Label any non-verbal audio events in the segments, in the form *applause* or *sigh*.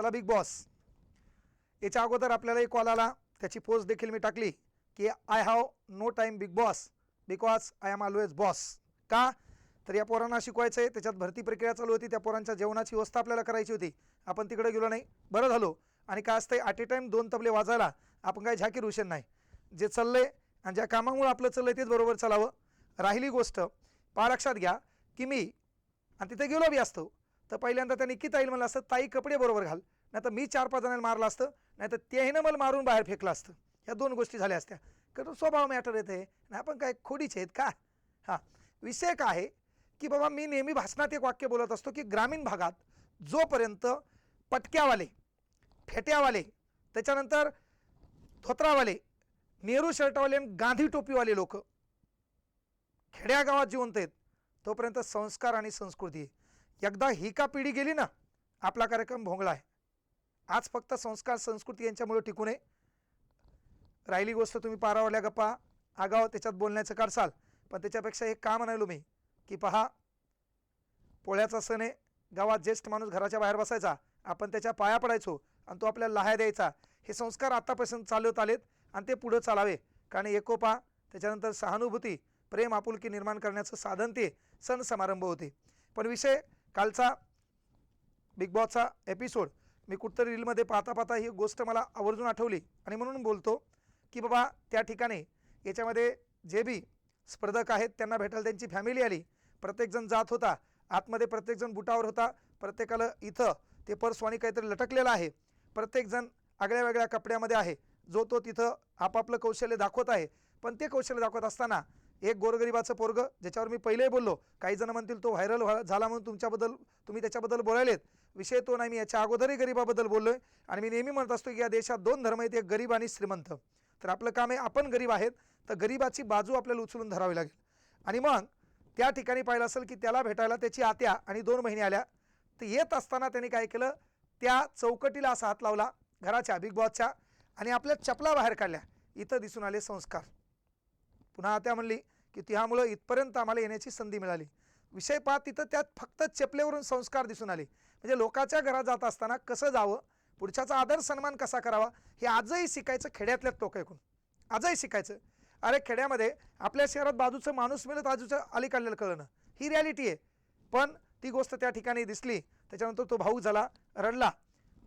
चला big boss याच्या अगोदर आपल्याला एक कॉल आला. त्याची पोस्ट देखील मी टाकली की I have no time Bigg Boss because I am always boss का? तर या पोरांना शिकवायचं आहे त्याच्यात भरती प्रक्रिया चालू होती. त्या पोरांच्या जेवणाची व्यवस्था आपल्याला करायची होती. आपण तिकडे गेलो नाही. बरं झालो. आणि काय असतंय ॲट ए टाईम दोन तबले वाजायला आपण काय झाकीर हुशेन नाही. जे चाललंय आणि ज्या कामामुळं आपलं चाललंय तेच बरोबर चालावं. राहिली गोष्ट पा लक्षात घ्या की मी आणि तिथे गेलो बी असतो. तर पहिल्यांदा त्यांनी की ताईल म्हणलं असतं ताई कपडे बरोबर घाल. नाही तर मी चार पाच जणांना मारलं असतं नाही तर त्याहीनं मला मारून बाहेर फेकलं असतं. ह्या दोन गोष्टी झाल्या असत्या. कारण स्वभाव मॅटर येते. आणि आपण काय खोडीचे आहेत का? हां. विषय काय आहे की बाबा मी नेहमी भाषणात एक वाक्य बोलत असतो की ग्रामीण भागात जोपर्यंत पटक्यावाले फेट्यावाले त्याच्यानंतर धोत्रावाले नेहरू शर्टवाले आणि गांधी टोपीवाले लोक खेड्यागावात जिवंत आहेत तोपर्यंत संस्कार आणि संस्कृती आहे. एकदा ही का पिढी गेली ना आपला कार्यक्रम भोंगला आहे. आज फक्त संस्कार संस्कृती यांच्यामुळे टिकून आहे राहिली गोष्ट तुम्ही पारावरल्या गप्पा आगाव त्याच्यात बोलण्याचं काढसाल पण त्याच्यापेक्षा हे का म्हणालो मी की पहा पोळ्याचा सण आहे गावात ज्येष्ठ माणूस घराच्या बाहेर बसायचा आपण त्याच्या पाया पडायचो आणि तो आपल्याला लहाय द्यायचा. हे संस्कार आतापासून चालवत आलेत आणि ते पुढं चालावे कारण एकोपा त्याच्यानंतर सहानुभूती प्रेम आपुलकी निर्माण करण्याचं साधन ते सण समारंभ होते. पण विषय कालचा बिग बॉसचा एपिसोड मी कुठतरी रीलमध्ये पाहता पाहता ही गोष्ट मला आवर्जून आठवली. आणि म्हणून बोलतो की बाबा त्या ठिकाणी याच्यामध्ये जे बी स्पर्धक आहेत त्यांना भेटायला त्यांची फॅमिली आली. प्रत्येकजण जात होता. आतमध्ये प्रत्येकजण बुटावर होता. प्रत्येकाला इथं ते पर्सवाणी काहीतरी लटकलेलं आहे. प्रत्येकजण आगळ्या वेगळ्या कपड्यामध्ये आहे. जो तो तिथं आपापलं कौशल्य दाखवत आहे. पण ते कौशल्य दाखवत असताना एक गोरगरिबाचं पोरग ज्याच्यावर मी पहिलेही बोललो काही जण म्हणतील तो व्हायरल झाला म्हणून तुमच्याबद्दल तुम्ही त्याच्याबद्दल बोलायलेत. विषय तो नाही मी याच्या अगोदरही गरिबाबद्दल बोललो आहे आणि मी नेहमी म्हणत असतो की या देशात दोन धर्म आहेत एक गरीब आणि श्रीमंत. तर आपलं काम आहे आपण गरीब आहेत तर गरिबाची बाजू आपल्याला उचलून धरावी लागेल. आणि मग त्या ठिकाणी पाहिलं असेल की त्याला भेटायला त्याची आत्या आणि दोन महिने आल्या. तर येत असताना त्यांनी काय केलं त्या चौकटीला असा हात लावला घराच्या बिग बॉसच्या आणि आपल्या चपला बाहेर काढल्या. इथं दिसून आले संस्कार. पुन्हा त्या म्हणली की तिहामुळं इथपर्यंत आम्हाला येण्याची संधी मिळाली. विषय पाहत तिथं त्यात फक्त चपलेवरून संस्कार दिसून आले. म्हणजे लोकाच्या घरात जात असताना कसं जावं? पुढच्याचा आदर सन्मान कसा करावा? हे आजही शिकायचं खेड्यातल्या लोक ऐकून आजही शिकायचं. अरे खेड्यामध्ये आपल्या शहरात बाजूचं माणूस मिळत बाजूचं अलीकडलेलं कळणं. ही रियालिटी आहे. पण ती गोष्ट त्या ठिकाणी दिसली. त्याच्यानंतर तो भाऊ झाला रडला.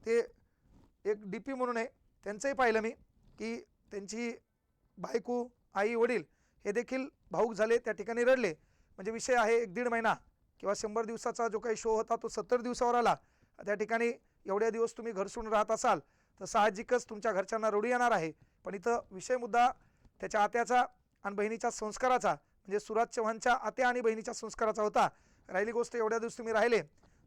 ते एक डी पी म्हणून आहे. त्यांचंही पाहिलं मी की त्यांची बायको आई वडील हे देखील भाऊक झाले त्या ठिकाणी रडले. म्हणजे विषय आहे एक दीड महिना किंवा शंभर दिवसाचा जो काही शो होता तो सत्तर दिवसावर आला. त्या ठिकाणी एवढ्या दिवस तुम्ही घर सोडून राहत असाल तर साहजिकच तुमच्या घरच्यांना रडू येणार आहे. पण इथं विषय मुद्दा त्याच्या आत्याचा आणि बहिणीच्या संस्काराचा म्हणजे सुराज चव्हाणच्या आत्या आणि बहिणीच्या संस्काराचा होता. राहिली गोष्ट एवढ्या दिवस तुम्ही राहिले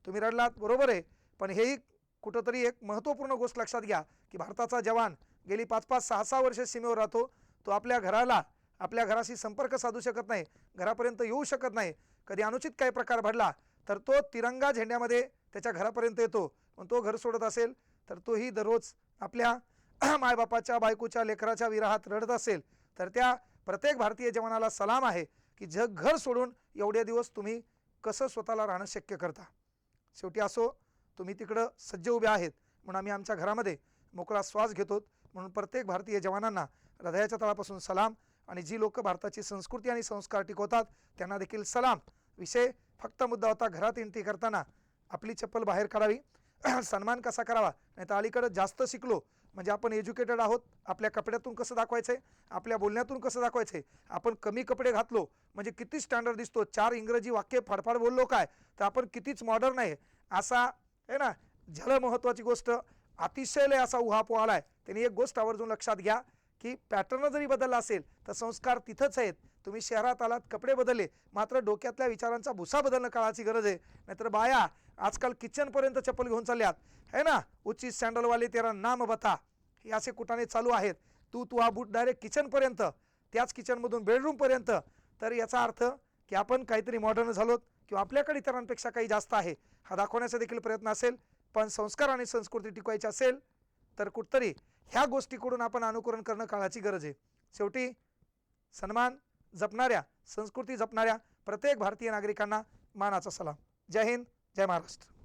तुम्ही रडलात बरोबर आहे. पण हेही कुठंतरी एक महत्त्वपूर्ण गोष्ट लक्षात घ्या की भारताचा जवान गेली पाच पाच सहा सहा वर्ष सीमेवर राहतो तो आपल्या घराला आपल्या घराशी संपर्क साधू शकत नाही घरापर्यंत येऊ शकत नाही. कधी अनुचित काही प्रकार घडला तर तो तिरंगा झेंड्यामध्ये त्याच्या घरापर्यंत येतो. पण तो घर सोडत असेल तर तोही दररोज आपल्या *clears throat* मायबापाच्या बायकोच्या लेकराच्या विराहात रडत असेल. तर त्या प्रत्येक भारतीय जवानाला सलाम आहे की जग घर सोडून एवढे दिवस तुम्ही कसं स्वतःला राहणं शक्य करता? शेवटी असो तुम्ही तिकडं सज्ज उभे आहेत म्हणून आम्ही आमच्या घरामध्ये मोकळा श्वास घेतो. म्हणून प्रत्येक भारतीय जवानांना हृदयाच्या तळापासून सलाम. आणि जी लोक भारताची संस्कृती आणि संस्कार टिकवतात त्यांना देखील सलाम. विषय फक्त मुद्दा होता घरात एंट्री करताना. आपली चप्पल बाहेर काढावी. *clears throat* सन्मान कसा करावा? नाही तर अलीकडं जास्त शिकलो. म्हणजे आपण एज्युकेटेड आहोत. आपल्या कपड्यातून कसं दाखवायचं आहे आपल्या बोलण्यातून कसं दाखवायचं आहे आपण कमी कपडे घातलो. म्हणजे किती स्टँडर्ड दिसतो? चार इंग्रजी वाक्य फाडफाड बोललो काय? तर आपण कितीच मॉडर्न आहे असा आहे ना? झालं महत्त्वाची गोष्ट. अतिशय लय असा उहापोह आला आहे त्यांनी एक गोष्ट आवर्जून लक्षात घ्या. की पॅटर्न जरी बदलला असेल तर संस्कार तिथंच आहेत. तुम्ही शहरात आलात कपडे बदलले मात्र डोक्यातल्या विचारांचा भुसा बदलणं काळाची गरज आहे. नाहीतर बाया आजकाल किचनपर्यंत चप्पल घेऊन चालल्यात. है ना? उच्ची सँडलवाले तेरा नाम बता. हे असे कुठाने चालू आहेत. तू तू हा बूट डायरेक्ट किचनपर्यंत त्याच किचनमधून बेडरूमपर्यंत तर याचा अर्थ की आपण काहीतरी मॉडर्न झालोत किंवा आपल्याकडे इतरांपेक्षा काही जास्त आहे. हा दाखवण्याचा देखील प्रयत्न असेल. पण संस्कार आणि संस्कृती टिकवायची असेल तर कुठतरी ह्या गोष्टीकडून आपण अनुकरण करणं काळाची गरज आहे. शेवटी सन्मान जपणाऱ्या संस्कृती जपणाऱ्या प्रत्येक भारतीय नागरिकांना मानाचा सलाम. जय हिंद जय महाराष्ट्र.